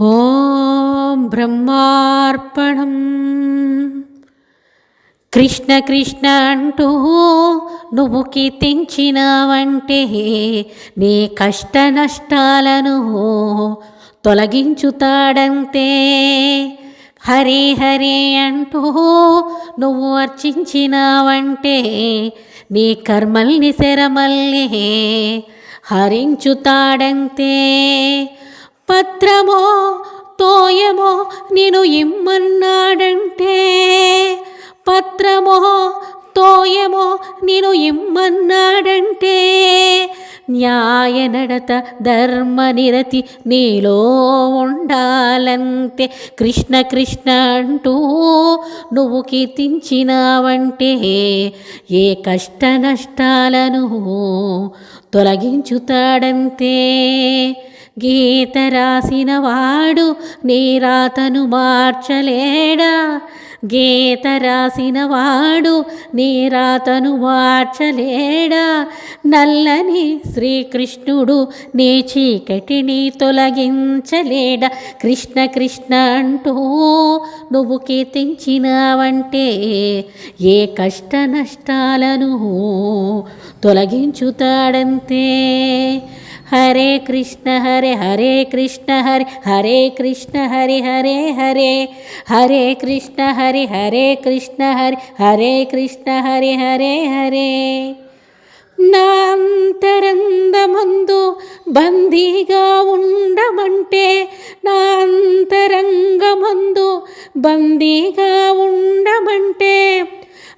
ఓం బ్రహ్మార్పణం. కృష్ణ కృష్ణ అంటూ నువ్వు కీర్తించినావంటే నీ కష్ట నష్టాలను తొలగించుతాడంతే. హరే హరే అంటూ నువ్వు అర్చించినావంటే నీ కర్మల్ని శరమల్ని హరించుతాడంతే. పత్రమో తోయమో నేను ఇమ్మన్నాడంటే పత్రమో తోయమో నేను ఇమ్మన్నాడంటే న్యాయ నడత ధర్మ నిరతి నీలో ఉండాలంతే. కృష్ణ కృష్ణ అంటూ నువ్వు కీర్తించినావంటే ఏ కష్ట నష్టాలను తొలగించుతాడంతే. గీత రాసిన వాడు నీ రాతను మార్చలేడా? గీత రాసిన వాడు నీ రాతను మార్చలేడా? నల్లని శ్రీకృష్ణుడు నీ చీకటిని తొలగించలేడా? కృష్ణ కృష్ణ అంటూ నువ్వు కీర్తించినావంటే ఏ కష్ట నష్టాలను తొలగించుతాడంతే? హరే కృష్ణ హరే హరే కృష్ణ హరే హరే కృష్ణ హరి హరే హరే హరే కృష్ణ హరి హరే కృష్ణ హరి హరే కృష్ణ హరి హరే హరే నా అంతరంగమందు బందీగా ఉండమంటే నా అంతరంగమందు బందీగా ఉండమంటే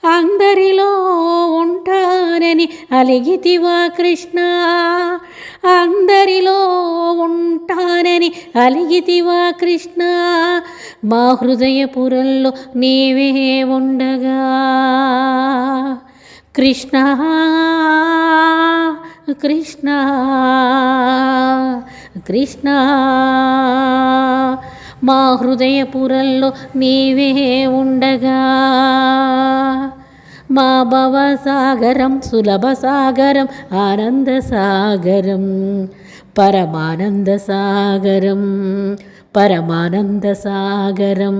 అందరిలో ఉంటానని అలిగితివా కృష్ణ. అందరిలో ఉంటానని అలిగితివా కృష్ణ. మా హృదయపురంలో నీవే ఉండగా. కృష్ణ కృష్ణ కృష్ణ. మా హృదయపురంలో నీవే ఉండగా. మా భవసాగరం సులభ సాగరం ఆనంద సాగరం పరమానంద సాగరం పరమానంద సాగరం.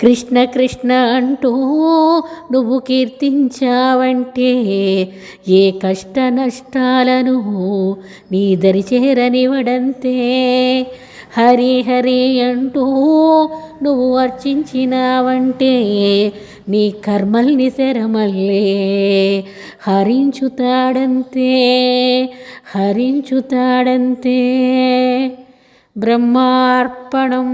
కృష్ణ కృష్ణ అంటూ నువ్వు కీర్తించావంటే ఏ కష్ట నష్టాలను నీ దరి హరి హరి అంటూ నువ్వు అర్చించినావంటే నీ కర్మల్ని శరమల్లే. హరించుతాడంతే హరించుతాడంతే. బ్రహ్మార్పణం